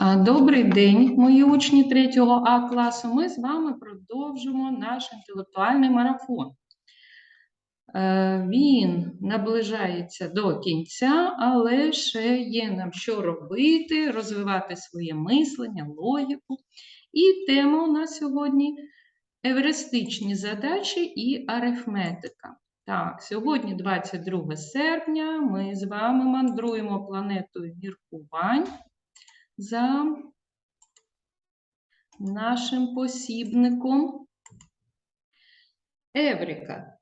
Добрий день, мої учні 3 А класу. Ми з вами продовжимо наш інтелектуальний марафон. Е, Він наближається до кінця, але ще є нам що робити, розвивати своє мислення, логіку. І тема у нас сьогодні евристичні задачі і арифметика. Так, сьогодні 22 серпня. Ми з вами мандруємо планетою міркувань за нашим посібником Еврика.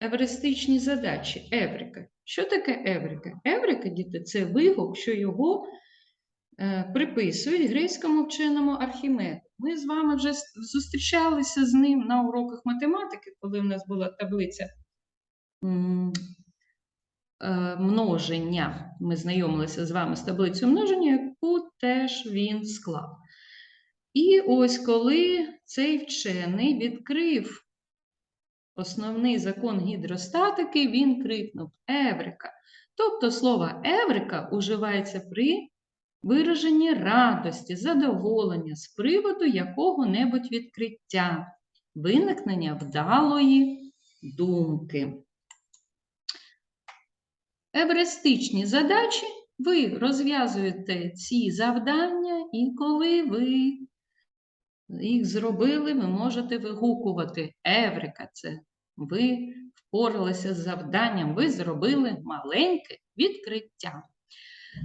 Евристичні задачі. Еврика. Що таке Еврика? Еврика, діти, це вигук, що його е, приписують грецькому вченому Архімеду. Ми з вами вже зустрічалися з ним на уроках математики, коли в нас була таблиця множення. Ми знайомилися з вами з таблицею множення, яку теж він склав. І ось коли цей вчений відкрив основний закон гідростатики, він крикнув Еврика. Тобто слово Еврика уживається при вираженні радості, задоволення з приводу якого-небудь відкриття, виникнення вдалої думки. Евристичні задачі ви розв'язуєте ці завдання, і коли ви їх зробили, ви можете вигукувати Еврика. Це ви впоралися з завданням, ви зробили маленьке відкриття.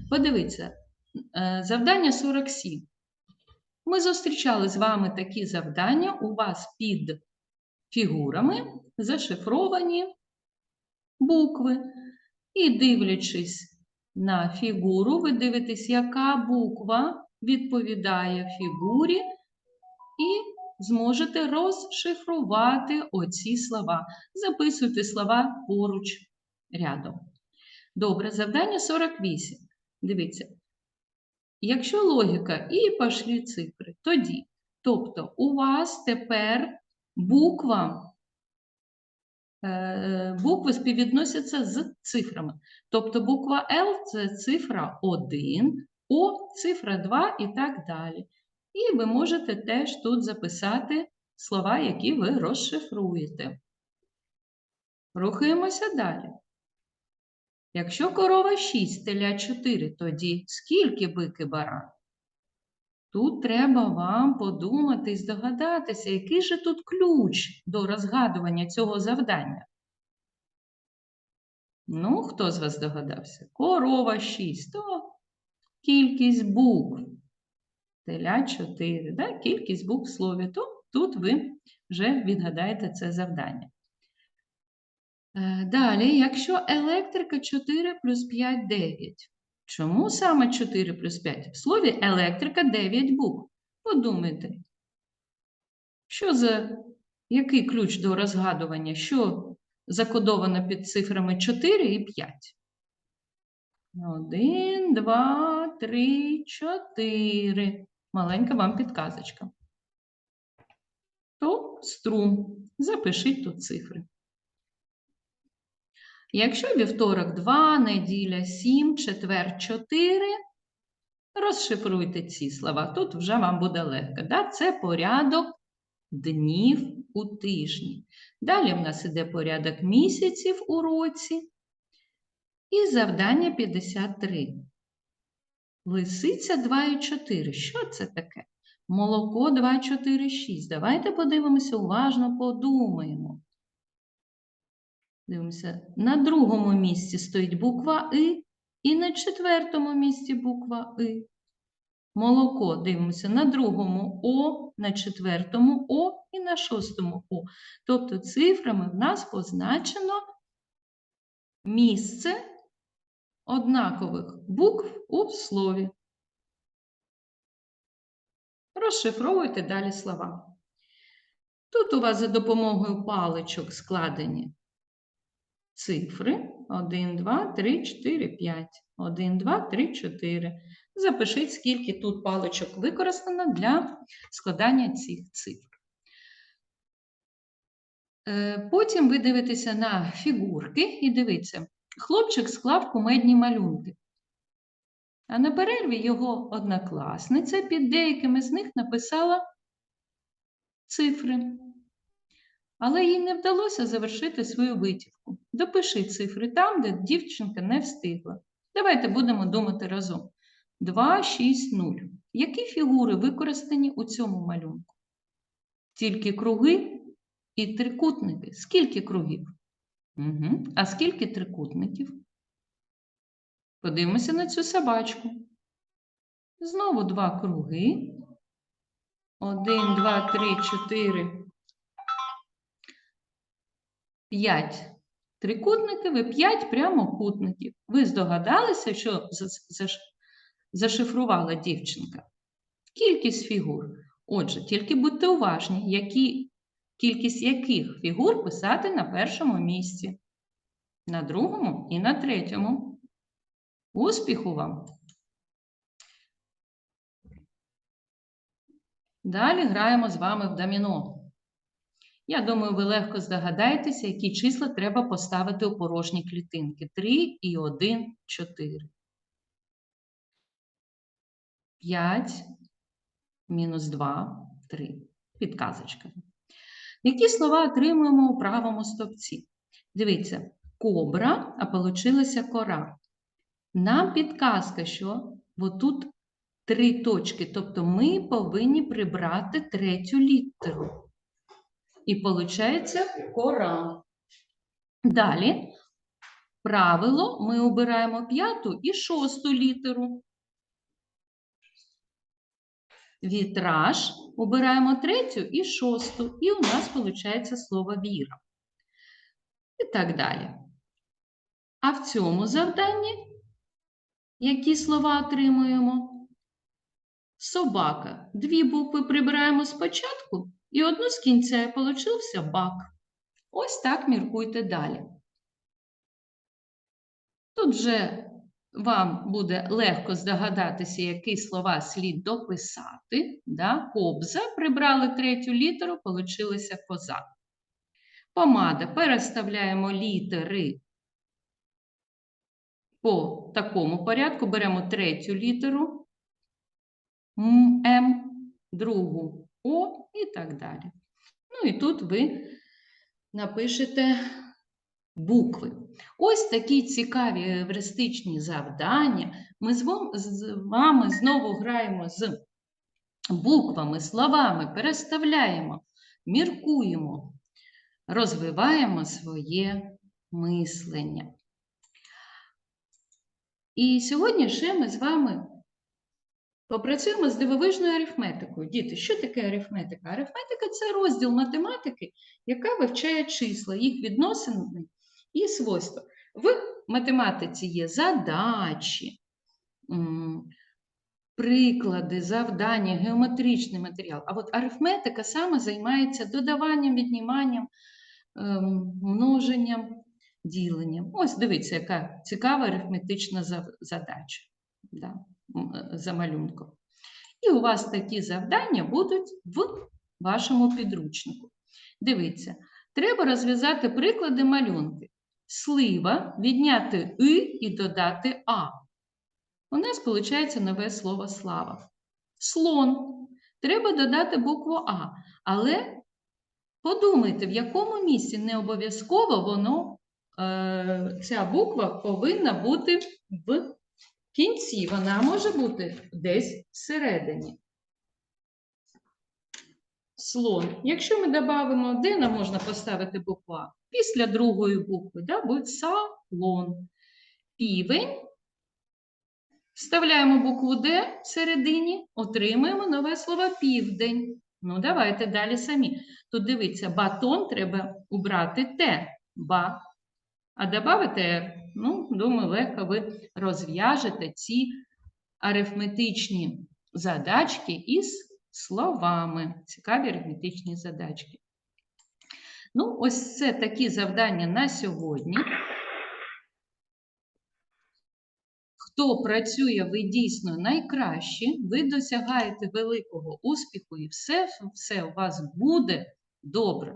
Подивіться, е, завдання 47. Ми зустрічали з вами такі завдання. У вас під фігурами зашифровані букви. І дивлячись на фігуру, ви дивитесь, яка буква відповідає фігурі, і зможете розшифрувати оці слова. Записуйте слова поруч рядом. Добре, завдання 48. Дивіться. Якщо логіка і пошлі цифри, тоді, тобто у вас тепер буква букви співвідносяться з цифрами. Тобто буква Л це цифра 1, О цифра 2 і так далі. І ви можете теж тут записати слова, які ви розшифруєте. Рухаємося далі. Якщо корова 6, теля 4, тоді скільки бики баран? Тут треба вам подумати і здогадатися, який же тут ключ до розгадування цього завдання. Ну, хто з вас здогадався? Корова 6, то кількість букв. Теля 4, да? кількість букв в слові. То тут ви вже відгадаєте це завдання. Е, Далі, якщо електрика 4 плюс 5 9. Чому саме 4 плюс 5? В слові електрика 9 букв. Подумайте, що за який ключ до розгадування? Що закодовано під цифрами 4 і 5? 1, 2, 3, 4. Маленька вам підказочка. То струм. Запишіть тут цифри. Якщо вівторок 2, неділя 7, четвер 4, розшифруйте ці слова. Тут вже вам буде легко. Да? Це порядок днів у тижні. Далі в нас іде порядок місяців у році. І завдання 53. Лисиця 2 і 4. Що це таке? Молоко 2, 4, 6. Давайте подивимося, уважно подумаємо. Дивимося, на другому місці стоїть буква И, і на четвертому місці буква И. Молоко, дивимося, на другому О, на четвертому О і на шостому О. Тобто цифрами в нас позначено місце однакових букв у слові. Розшифровуйте далі слова. Тут у вас за допомогою паличок складені цифри 1, 2, 3, 4, 5. 1, 2, 3, 4. Запишіть, скільки тут паличок використано для складання цих цифр. Е, Потім ви дивитеся на фігурки і дивіться, хлопчик склав кумедні малюнки. А на перерві його однокласниця під деякими з них написала цифри. Але їй не вдалося завершити свою витівку. Допиши цифри там, де дівчинка не встигла. Давайте будемо думати разом. 2, 6, 0. Які фігури використані у цьому малюнку? Тільки круги і трикутники. Скільки кругів? Угу. А скільки трикутників? Подивимося на цю собачку. Знову два круги. Один, два, три, чотири, п'ять трикутників і п'ять прямокутників. Ви здогадалися, що зашифрувала дівчинка? Кількість фігур. Отже, тільки будьте уважні, які, кількість яких фігур писати на першому місці, на другому і на третьому. Успіху вам! Далі граємо з вами в доміно. Я думаю, ви легко здогадаєтеся, які числа треба поставити у порожні клітинки. 3 і 1, 4. 5 мінус 2, 3. Підказочка. Які слова отримуємо у правому стовпці? Дивіться, кобра, а получилася кора. Нам підказка, що отут три точки, тобто ми повинні прибрати третю літеру. І виходить кора. Далі правило ми обираємо п'яту і шосту літеру. Вітраж обираємо третю і шосту, і у нас виходить слово віра. І так далі. А в цьому завданні які слова отримуємо? Собака. Дві букви прибираємо спочатку і одну з кінця получився бак. Ось так міркуйте далі. Тут вже вам буде легко здогадатися, які слова слід дописати. Да? Кобза прибрали третю літеру, получилася коза. Помада. Переставляємо літери по такому порядку. Беремо третю літеру М, другу О і так далі. Ну і тут ви напишете букви. Ось такі цікаві евристичні завдання. Ми з вами знову граємо з буквами, словами, переставляємо, міркуємо, розвиваємо своє мислення. І сьогодні ще ми з вами попрацюємо з дивовижною арифметикою. Діти, що таке арифметика? Арифметика це розділ математики, яка вивчає числа, їх відносини і свойства. В математиці є задачі, приклади, завдання, геометричний матеріал. А от арифметика саме займається додаванням, відніманням, ем, множенням, діленням. Ось дивіться, яка цікава арифметична задача да, за малюнком. І у вас такі завдання будуть в вашому підручнику. Дивіться, треба розв'язати приклади малюнки. Слива відняти «и» і додати А. У нас виходить нове слово слава. Слон. Треба додати букву А. Але подумайте, в якому місці не обов'язково воно, е, ця буква повинна бути в кінці. Вона може бути десь всередині. Слон. Якщо ми додамо де нам можна поставити букву А? Після другої букви да, буде салон. Півень. Вставляємо букву Д всередині, отримуємо нове слово південь. Ну, давайте далі самі. Тут дивіться, батон треба убрати Т. Ба. А додати Р. Ну, думаю, легко ви розв'яжете ці арифметичні задачки із словами. Цікаві арифметичні задачки. Ну, ось це такі завдання на сьогодні. Хто працює, ви дійсно найкращі, ви досягаєте великого успіху і все, все у вас буде добре.